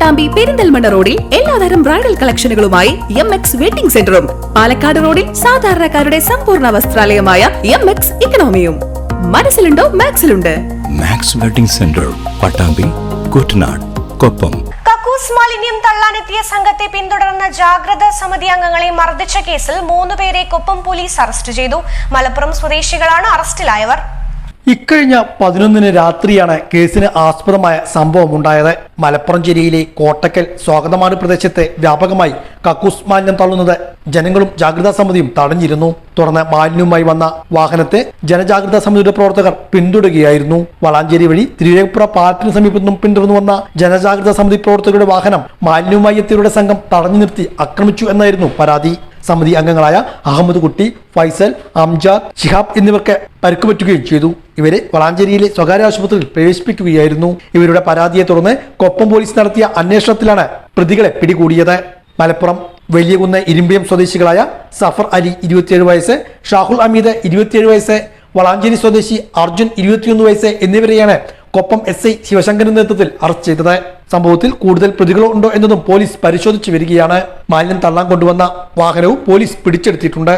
പട്ടാമ്പി പെരിന്തൽമണ്ണ റോഡിൽ എല്ലാതരം ബ്രൈഡൽ കളക്ഷനുകളുമായി എം എക്സ് വെഡിംഗ് സെന്ററും. പാലക്കാട് റോഡിൽ സാധാരണക്കാരുടെ സമ്പൂർണ വസ്ത്രാലയമായ എം എക്സ് ഇക്കണോമിയും. മനസ്സിലുണ്ടോ? മാക്സിലുണ്ട്. Max wedding center Pattambi Kuttanad Koppam. കക്കൂസ് മാലിന്യം തള്ളാനെത്തിയ സംഘത്തെ പിന്തുടർന്ന ജാഗ്രതാ സമിതി അംഗങ്ങളെ മർദ്ദിച്ച കേസിൽ മൂന്നുപേരെ കൊപ്പം പോലീസ് അറസ്റ്റ് ചെയ്തു. മലപ്പുറം സ്വദേശികളാണ് അറസ്റ്റിലായവർ. ഇക്കഴിഞ്ഞ പതിനൊന്നിന് രാത്രിയാണ് കേസിന് ആസ്പദമായ സംഭവം ഉണ്ടായത്. മലപ്പുറം ജില്ലയിലെ കോട്ടക്കൽ സ്വാഗതമാട് പ്രദേശത്തെ വ്യാപകമായി കക്കൂസ് മാലിന്യം തള്ളുന്നത് ജനങ്ങളും ജാഗ്രതാ സമിതിയും തടഞ്ഞിരുന്നു. തുടർന്ന് മാലിന്യവുമായി വന്ന വാഹനത്തെ ജനജാഗ്രതാ സമിതിയുടെ പ്രവർത്തകർ പിന്തുടരുകയായിരുന്നു. വളാഞ്ചേരി വഴി തിരുവേപ്പുറ പാലത്തിന് സമീപത്തു നിന്നും പിന്തുടർന്നു വന്ന ജനജാഗ്രതാ സമിതി പ്രവർത്തകരുടെ വാഹനം മാലിന്യവുമായി എത്തിയവരുടെ സംഘം തടഞ്ഞു നിർത്തി ആക്രമിച്ചു എന്നായിരുന്നു പരാതി. സമിതി അംഗങ്ങളായ അഹമ്മദ് കുട്ടി ഫൈസൽ അംജാദ് ഷിഹാബ് എന്നിവർക്ക് പരുക്കുപറ്റുകയും ചെയ്തു. ഇവരെ വളാഞ്ചേരിയിലെ സ്വകാര്യ ആശുപത്രിയിൽ പ്രവേശിപ്പിക്കുകയായിരുന്നു. ഇവരുടെ പരാതിയെ തുടർന്ന് കൊപ്പം പോലീസ് നടത്തിയ അന്വേഷണത്തിലാണ് പ്രതികളെ പിടികൂടിയത്. മലപ്പുറം വലിയകുന്ന് ഇരുമ്പിയം സ്വദേശികളായ സഫർ അലി ഇരുപത്തിയേഴ് വയസ്സ് ഷാഹുൽ അമീദ് ഇരുപത്തിയേഴ് വയസ്സ് വളാഞ്ചേരി സ്വദേശി അർജുൻ ഇരുപത്തിയൊന്ന് വയസ്സ് എന്നിവരെയാണ് കൊപ്പം എസ് ഐ ശിവശങ്കരന്റെ നേതൃത്വത്തിൽ അറസ്റ്റ് ചെയ്തത്. സംഭവത്തിൽ കൂടുതൽ പ്രതികളുണ്ടോ എന്നതും പോലീസ് പരിശോധിച്ചു വരികയാണ്. മാലിന്യം തള്ളാൻ കൊണ്ടുവന്ന വാഹനവും പോലീസ് പിടിച്ചെടുത്തിട്ടുണ്ട്.